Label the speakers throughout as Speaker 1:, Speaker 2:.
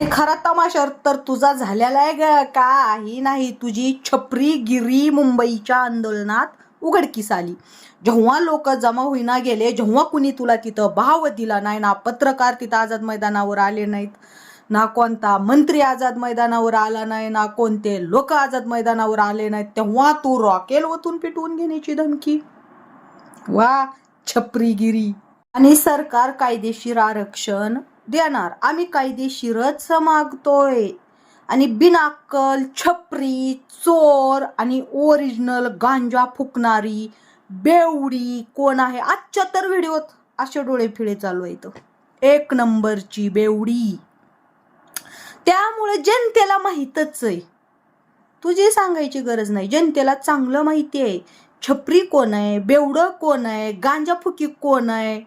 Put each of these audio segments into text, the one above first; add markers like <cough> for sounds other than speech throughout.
Speaker 1: खरा तमाशा तर तुझा झालेला आहे ग. काही नाही. तुझी छपरी गिरी मुंबईच्या आंदोलनात उघडकीस आली. जेव्हा लोक जमा होईना गेले जेव्हा कुणी तुला तिथं भाव दिला नाही ना पत्रकार तिथं आझाद मैदानावर आले नाहीत ना कोणता मंत्री आझाद मैदानावर आला नाही ना कोणते लोक आझाद मैदानावर आले नाहीत तेव्हा तू रॉकेल ओतून पिटवून घेण्याची धमकी. वा छपरीगिरी आणि सरकार कायदेशीर आरक्षण देणार. आम्ही कायदेशीरच मागतोय. आणि बिनाक्कल छपरी चोर आणि ओरिजिनल गांजा फुकणारी बेवडी कोण आहे? आजच्या तर व्हिडिओत असे डोळे फिळे चालू आहेत. एक नंबरची बेवडी. त्यामुळे जनतेला माहीतच आहे. तुझी सांगायची गरज नाही. जनतेला चांगलं माहिती आहे. छपरी कोण आहे? बेवडं कोण आहे? गांजा फुकी कोण आहे?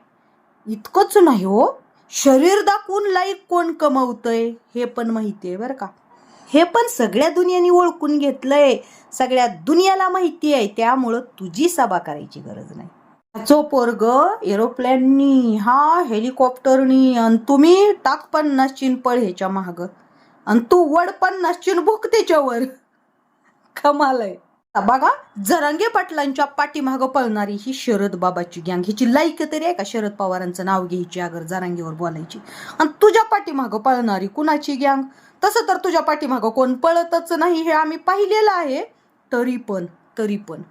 Speaker 1: इतकंच नाही हो. शरीर दाखवून लाईक कोण कमवतंय हे पण माहिती आहे बरं का. हे पण सगळ्या दुनियाने ओळखून घेतलंय सगळ्या दुनियाला माहिती आहे त्यामुळं तुझी सभा करायची गरज नाही. जो पोरग एरोप्लेननी हा हेलिकॉप्टरनी आणि तुम्ही टाक पन्नास चिन पळ ह्याच्या माग. आणि तू वड पन्नास चिन भूक त्याच्यावर. कमाल आहे. बघा जरांगे पाटलांच्या पाठीमागं पळणारी ही शरद बाबाची गँग हिची लाईक तरी आहे का शरद पवारांचं नाव घ्यायची अगर जरांगेवर बोलायची? आणि तुझ्या पाठीमागं पळणारी कुणाची गँग तसं तर तुझ्या पाठीमागं कोण पळतच नाही हे आम्ही पाहिलेलं आहे. तरी पण तरी पण.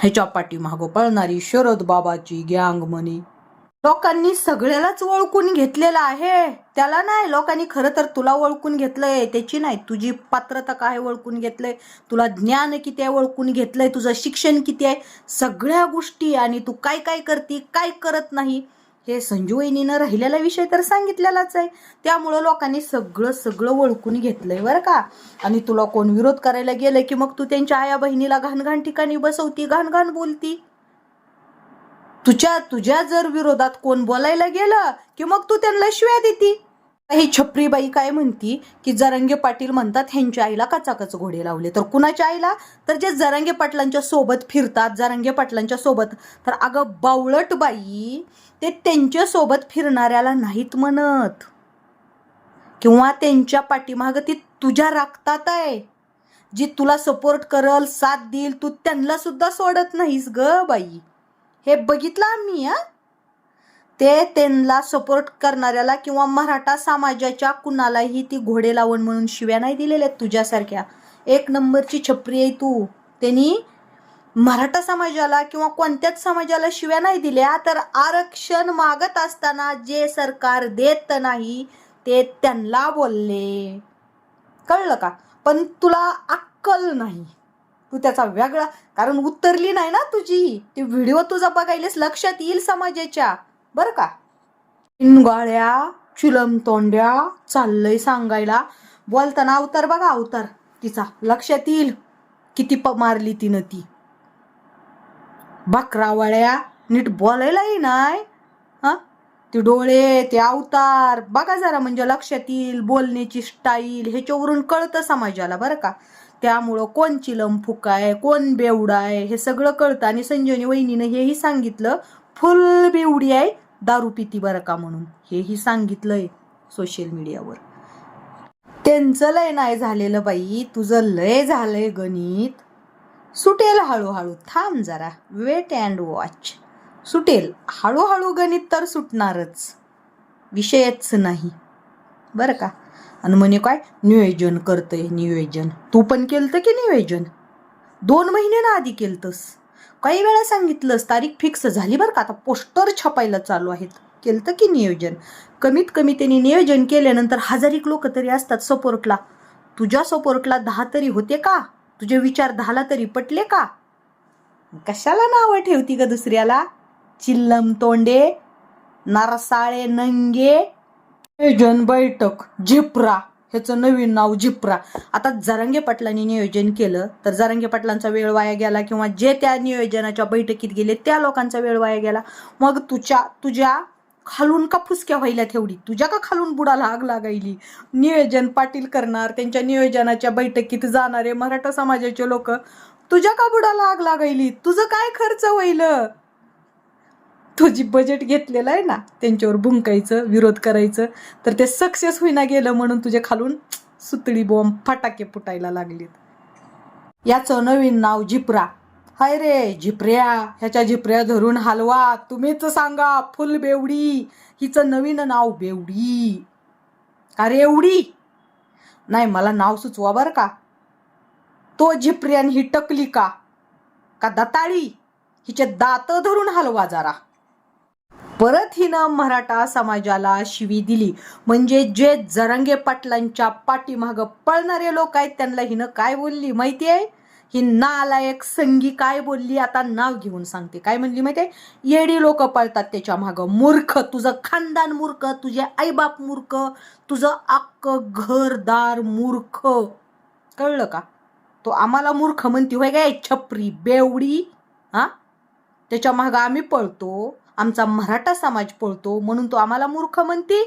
Speaker 1: ह्याच्या पाठीमागं पळणारी शरद बाबाची गँग म्हणे. लोकांनी सगळ्यालाच ओळखून घेतलेलं आहे. त्याला नाही लोकांनी खरं तर तुला ओळखून घेतलंय. त्याची नाही तुझी पात्रता काय ओळखून घेतलंय? तुला ज्ञान किती आहे ओळखून घेतलंय? तुझं शिक्षण किती आहे? सगळ्या गोष्टी आणि तू काय काय करती काय करत नाही हे संजीवनीनं राहिलेला विषय तर सांगितलेलाच आहे. त्यामुळं लोकांनी सगळं सगळं ओळखून घेतलंय बरं का. आणि तुला कोण विरोध करायला गेलं की मग तू त्यांच्या आया बहिणीला घाण घाण ठिकाणी बसवती घाण घाण बोलती? तुझ्या तुझ्या जर विरोधात कोण बोलायला गेलं की मग तू त्यांना शिव्या देती? ही छपरीबाई काय म्हणती? की जरंगे पाटील म्हणतात ह्यांच्या आईला कचाकच घोडे लावले. तर कुणाच्या आईला? तर जे जरंगे पाटलांच्या सोबत फिरतात जरंगे पाटलांच्या सोबत. तर अगं बावळट बाई ते त्यांच्यासोबत फिरणाऱ्याला नाहीत म्हणत. किंवा त्यांच्या पाठीमागं ती तुझ्या राखतात आहे. जी तुला सपोर्ट करल साथ देईल तू त्यांना सुद्धा सोडत नाहीस ग बाई. हे बघितलं आम्ही हा? ते त्यांना सपोर्ट करणाऱ्याला किंवा मराठा समाजाच्या कुणालाही ती घोडे लावण म्हणून शिव्या नाही दिलेल्या तुझ्यासारख्या. एक नंबरची छपरी आहे तू. त्यांनी मराठा समाजाला किंवा कोणत्याच समाजाला शिव्या नाही दिल्या तर आरक्षण मागत असताना जे सरकार देत नाही ते त्यांना बोलले. कळलं का? पण तुला अक्कल नाही. तू त्याचा वेगळा कारण उतरली नाही ना तुझी. ती व्हिडिओ तुझा बघायलेस लक्षात येईल समाजाच्या. बरं का? गाळ्या चिलम तोंड्या चाललंय सांगायला. बोलताना अवतार बघा अवतार. तिचा लक्षात येईल किती प मारली तिनं ती. बकरावळ्या नीट बोलायलाही नाही. हा? ते डोळे ते अवतार. बघा जरा म्हणजे लक्षात येईल बोलण्याची स्टाईल ह्याच्यावरून कळतं समाजाला. बरं का? त्यामुळं कोण चिलम फुकाय कोण बेवडा आहे हे सगळं कळतं. आणि संजीवनी वहिनीनं हेही सांगितलं फुल बेवडी आहे दारू पिती बरं का म्हणून. हेही सांगितलंय सोशल मीडियावर त्यांचं लय नाही झालेलं बाई तुझं लय झालंय गणित. सुटेल हळूहळू थांब जरा वेट अँड वॉच सुटेल हळूहळू गणित तर सुटणारच. विषयच नाही. बरं का? आणि म्हणे काय नियोजन करतंय नियोजन. तू पण केलं की नियोजन? दोन महिने ना आधी केलतस. काही वेळा सांगितलंस तारीख फिक्स झाली बरं का? आता पोस्टर छापायला चालू आहेत. केलतं की नियोजन? कमीत कमी त्यांनी नियोजन केल्यानंतर हजारिक लोक तरी असतात सपोर्टला. तुझ्या सपोर्टला दहा तरी होते का? तुझे विचार दहाला तरी पटले का? कशाला नावं ठेवती का दुसऱ्याला? चिल्लम तोंडे नारसाळे नंगे नियोजन बैठक झिप्रा ह्याचं नवीन नाव झिप्रा आता जरांगे पाटलांनी नियोजन केलं तर जरांगे पाटलांचा वेळ वाया गेला किंवा जे त्या नियोजनाच्या बैठकीत गेले त्या लोकांचा वेळ वाया गेला. मग तुझ्या तुझ्या खालून का फुसक्या व्हायला ठेवली तुझ्या का खालून बुडाला आग लागायली? नियोजन पाटील करणार त्यांच्या नियोजनाच्या बैठकीत जाणारे मराठा समाजाचे लोक तुझ्या का बुडाला आग लागायली? तुझं काय खर्च होईल? तो जी बजेट घेतलेला आहे ना त्यांच्यावर भुंकायचं विरोध करायचं तर ते सक्सेस होईना गेलं म्हणून तुझ्या खालून सुतळी बॉम्ब फटाके फुटायला लागलेत. याचं नवीन नाव झिपरा हाय रे झिपऱ्या ह्याच्या झिपऱ्या धरून हलवा तुम्हीच सांगा फुल बेवडी. हिचं नवीन नाव बेवडी. अरे एवढी? नाही मला नाव सुचवा बरं का? तो झिपऱ्यान ही टकली का? का दताळी? हिचे दात धरून हलवा जरा. परत हिनं मराठा समाजाला शिवी दिली. म्हणजे जे जरंगे पाटलांच्या पाठीमागं पळणारे लोक आहेत त्यांना हिनं काय बोलली माहिती आहे ही नालायक संगी काय बोलली? आता नाव घेऊन सांगते. काय म्हणली माहिती आहे येडी लोक पळतात त्याच्या मागं. मूर्ख तुझं खानदान मूर्ख तुझे आईबाप मूर्ख तुझं अक्क घरदार मूर्ख. कळलं का? तो आम्हाला मूर्ख म्हणती होय काय? छपरी बेवडी हा? त्याच्या मागं आम्ही पळतो. आमचा मराठा समाज पळतो म्हणून तो आम्हाला मूर्ख म्हणते.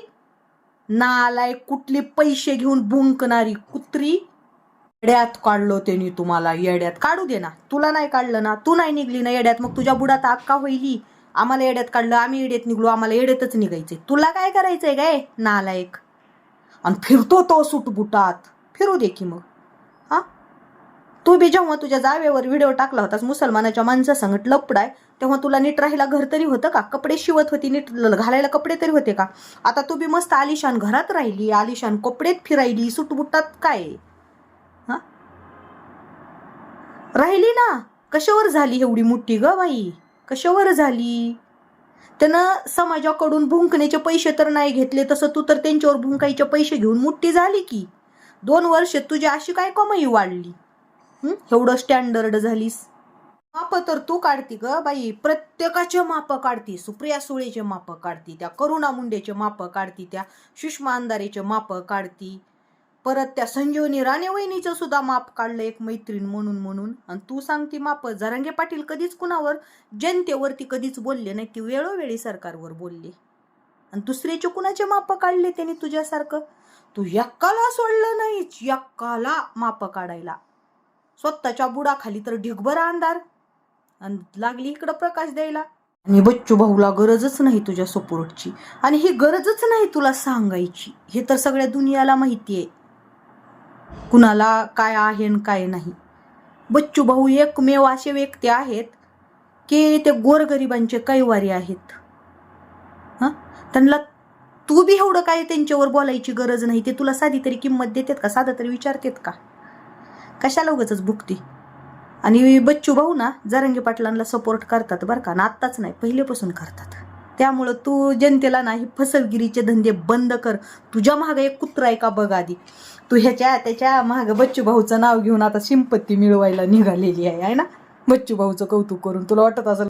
Speaker 1: नालाय कुठले पैसे घेऊन बुंकणारी कुत्री येड्यात काढलो त्यांनी तुम्हाला येड्यात. काढू दे ना. तुला नाही काढलं ना. तू नाही निघली ना येड्यात. मग तुझ्या बुडात अक्का होईल आम्हाला येड्यात काढलं आम्ही येड्यात निघलो आम्हाला येड्यातच निघायचे. तुला काय करायचंय काय नालायक? आणि फिरतो तो सुटबुटात. फिरू दे की मग. तू बी जेव्हा तुझ्या जावेवर व्हिडिओ टाकला होतास मुसलमानाच्या माणसा संगत लपडाय तेव्हा तुला नीट राहायला घर तरी होतं का? कपडे शिवत होती नीट घालायला कपडे तरी होते का? आता तू बी मस्त आलिशान घरात राहिली आलिशान कपडेत फिरायली सुटबुटात काय? हा? राहिली ना? कशावर झाली एवढी मोठी ग बाई? कशावर झाली? त्यानं समाजाकडून भुंकण्याचे पैसे तर नाही घेतले तसं तू तर त्यांच्यावर भुंकायचे पैसे घेऊन मोठी झाली की. दोन वर्ष तुझी अशी काय कमाई वाढली? एवढं स्टँडर्ड झालीस. माप तर तू काढती ग बाई. प्रत्येकाचे माप काढती. सुप्रिया सुळेचे माप काढती त्या करुणा मुंडेचे माप काढती त्या सुषमा अंधारेचे माप काढती. परत त्या संजीवनी राणे वहिनीचं सुद्धा माप काढलं एक मैत्रीण म्हणून म्हणून. आणि तू सांगती माप. जरांगे पाटील कधीच कुणावर जनतेवरती कधीच बोलले नाही ती वेळोवेळी सरकारवर बोलली. आणि दुसऱ्याचे कुणाचे माप काढले त्यांनी तुझ्यासारखं? तू यक्काला सोडलं नाहीच यक्काला माप काढायला. स्वतःच्या बुडाखाली तर ढिगभरा अंधार. आणि लागली इकडं प्रकाश द्यायला. आणि बच्चू भाऊला गरजच नाही तुझ्या सपोर्टची. आणि ही गरजच नाही तुला सांगायची. हे तर सगळ्या दुनियाला माहिती आहे. कुणाला काय आहे आणि काय नाही. बच्चू भाऊ एकमेव असे व्यक्ती आहेत की ते गोरगरिबांचे कैवारी आहेत. हां? त्यांना तू बी एवढं काय त्यांच्यावर बोलायची गरज नाही. ते तुला साधी तरी किंमत देतात का? साधं तरी विचारतात का? कशाला उगाच भुकती आणि बच्चू भाऊ ना जरंगी पाटलांना सपोर्ट करतात बरं का ना आत्ताच नाही पहिलेपासून करतात. त्यामुळं तू जनतेला ना ही फसवगिरीचे धंदे बंद कर. तुझ्या मागं एक कुत्रा आहे का बघ आधी. तू ह्याच्या त्याच्या महाग बच्चू भाऊचं नाव घेऊन आता शिंपत्ती मिळवायला निघालेली आहे आहे ना? बच्चू भाऊचं कौतुक करून तुला वाटत असेल.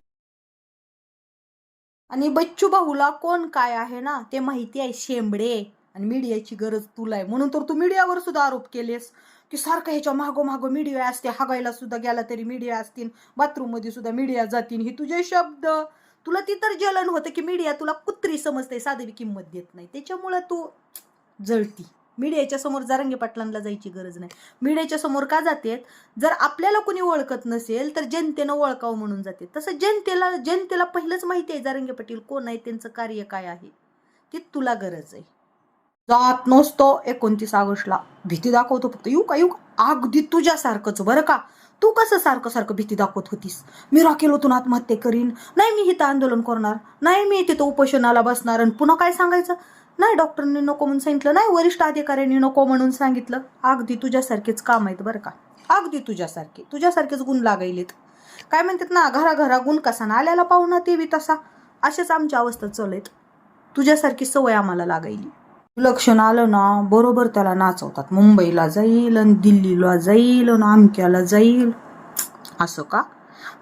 Speaker 1: आणि बच्चू भाऊला कोण काय आहे ना ते माहिती आहे शेंबडे. आणि मीडियाची गरज तुला आहे. म्हणून तर तू मीडियावर सुद्धा आरोप केलेस. की सारखं ह्याच्या मागो मागो मीडिया असते. हागायला सुद्धा गेला तरी मीडिया असतील. बाथरूममध्ये सुद्धा मीडिया जातील. हे तुझे शब्द. तुला ती तर जलन होतं की मीडिया तुला कुत्री समजते साधवी किंमत देत नाही. त्याच्यामुळं तू जळती. मीडियाच्या समोर जारंगे पाटलांना जायची गरज नाही. मीडियाच्या समोर का जातेत? जर आपल्याला कोणी ओळखत नसेल तर जनतेनं ओळखावं म्हणून जाते तसं जनतेला जनतेला पहिलंच माहिती आहे जारंगे पाटील कोण आहे त्यांचं कार्य काय आहे? ती तुला गरज आहे. जात नसतो एकोणतीस ऑगस्टला. भीती दाखवतो फक्त. येऊ का येऊ का? अगदी तुझ्यासारखंच बरं का? तू कसं सारखं सारखं भीती दाखवत होतीस? मी रॉकेलतून आत्महत्या करीन. नाही मी इथं आंदोलन करणार. नाही मी तिथं उपोषणाला बसणार आणि पुन्हा काय सांगायचं? नाही डॉक्टरनी नको म्हणून सांगितलं. नाही वरिष्ठ अधिकाऱ्यांनी नको म्हणून सांगितलं. अगदी तुझ्यासारखेच काम आहेत बरं का? अगदी तुझ्यासारखे. तुझ्यासारखेच गुण लागायलेत. काय म्हणतात ना घरा घरा गुण कसा ना आल्याला पाहुणा ते बी तसा. अशाच आमच्या अवस्था चालत तुझ्यासारखी सवय आम्हाला लागायली. लक्षण आलं ना बरोबर त्याला नाचवतात. मुंबईला जाईल आणि दिल्लीला जाईल आणि आमक्याला जाईल. असं का?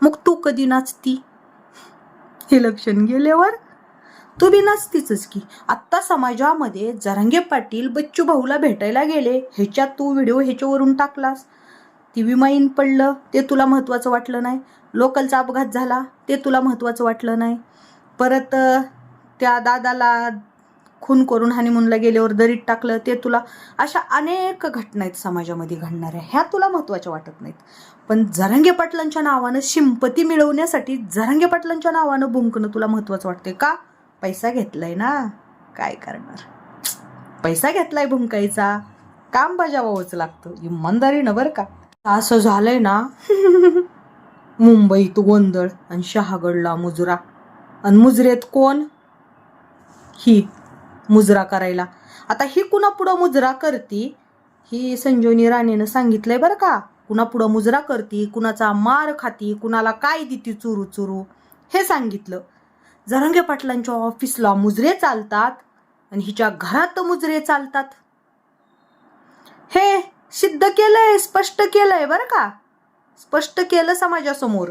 Speaker 1: मग तू कधी नाचती? हे लक्षण गेल्यावर? तू बी नाचतीच की. आत्ता समाजामध्ये जरांगे पाटील बच्चू भाऊला भेटायला गेले. ह्याच्यात तू व्हिडिओ ह्याच्यावरून टाकलास. ती विमाईन पडलं. ते तुला महत्त्वाचं वाटलं नाही. लोकलचा अपघात झाला. ते तुला महत्त्वाचं वाटलं नाही. परत त्या दादाला खून करून हनीमूनला गेल्यावर दरीत टाकलं ते तुला अशा अनेक घटना आहेत समाजामध्ये घडणाऱ्या. ह्या तुला महत्त्वाच्या वाटत नाहीत. पण झरंगे पाटलांच्या नावानं शिंपती मिळवण्यासाठी झरंगे पाटलांच्या नावानं बुंकणं तुला महत्त्वाचं वाटते का? पैसा घेतलाय ना? काय करणार? पैसा घेतलाय भुंकायचा काम बजावावंच लागतं. इमानदारीनं बरं का. असं झालंय ना? <laughs> मुंबईत गोंधळ आणि शहागडला मुजरा. आणि मुजरेत कोण? ही. मुजरा करायला. आता ही कुणा पुढं मुजरा करती? ही संजीवनी राणेनं सांगितलंय बरं का कुणा पुढं मुजरा करती कुणाचा मार खाती कुणाला काय देती चुरू चुरू? हे सांगितलं. जरंगे पाटलांच्या ऑफिसला मुजरे चालतात आणि हिच्या घरात मुजरे चालतात. हे सिद्ध केलंय स्पष्ट केलंय बरं का? स्पष्ट केलं समाजासमोर.